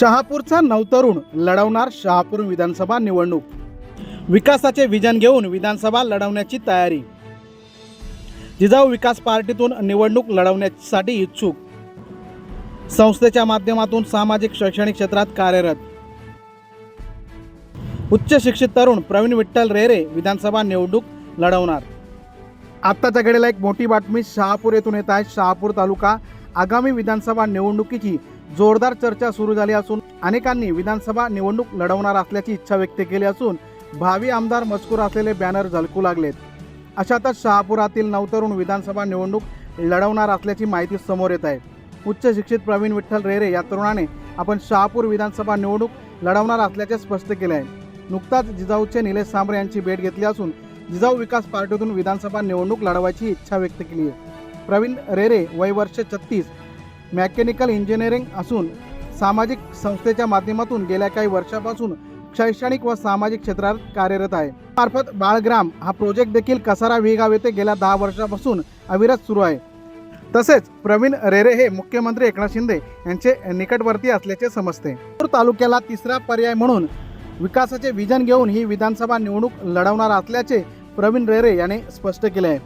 शहापूरचा नवतरुण लढवणार शहापूर विधानसभा निवडणूक. विकासाचे विजन घेऊन विधानसभा लढवण्याची तयारी. जिजाऊ विकास पार्टीतून निवडणूक लढवण्यासाठी इच्छुक. संस्थेच्या माध्यमातून सामाजिक शैक्षणिक क्षेत्रात कार्यरत. उच्च शिक्षित तरुण प्रवीण विठ्ठल रेरे विधानसभा निवडणूक लढवणार. आत्ताच्या घडीला एक मोठी बातमी शहापूर येथून येत आहे. शहापूर तालुका आगामी विधानसभा निवडणुकीची जोरदार चर्चा सुरू झाली असून अनेकांनी विधानसभा निवडणूक लढवणार असल्याची इच्छा व्यक्त केली असून भावी आमदार मजकूर असलेले बॅनर झलकू लागलेत. अशातच शहापुरातील नवतरुण विधानसभा निवडणूक लढवणार असल्याची माहिती समोर येत आहे. उच्च शिक्षित प्रवीण विठ्ठल रेरे या तरुणाने आपण शहापूर विधानसभा निवडणूक लढवणार असल्याचे स्पष्ट केले आहे. नुकताच जिजाऊचे निलेश सांबरे यांची भेट घेतली असून जिजाऊ विकास पार्टीतून विधानसभा निवडणूक लढवायची इच्छा व्यक्त केली आहे. प्रवीण रेरे वय वर्ष छत्तीस. मॅकॅनिकल इंजिनिअरिंग असून सामाजिक संस्थेच्या माध्यमातून गेल्या काही वर्षापासून शैक्षणिक व सामाजिक क्षेत्रात कार्यरत आहे. मार्फत बाळग्राम हा प्रोजेक्ट देखील कसारा विगाव येथे गेल्या दहा वर्षापासून अविरत सुरू आहे. तसेच प्रवीण रेरे हे मुख्यमंत्री एकनाथ शिंदे यांचे निकटवर्ती असल्याचे समजते. तालुक्याला तिसरा पर्याय म्हणून विकासाचे विजन घेऊन ही विधानसभा निवडणूक लढवणार असल्याचे प्रवीण रेरे यांनी स्पष्ट केले आहे.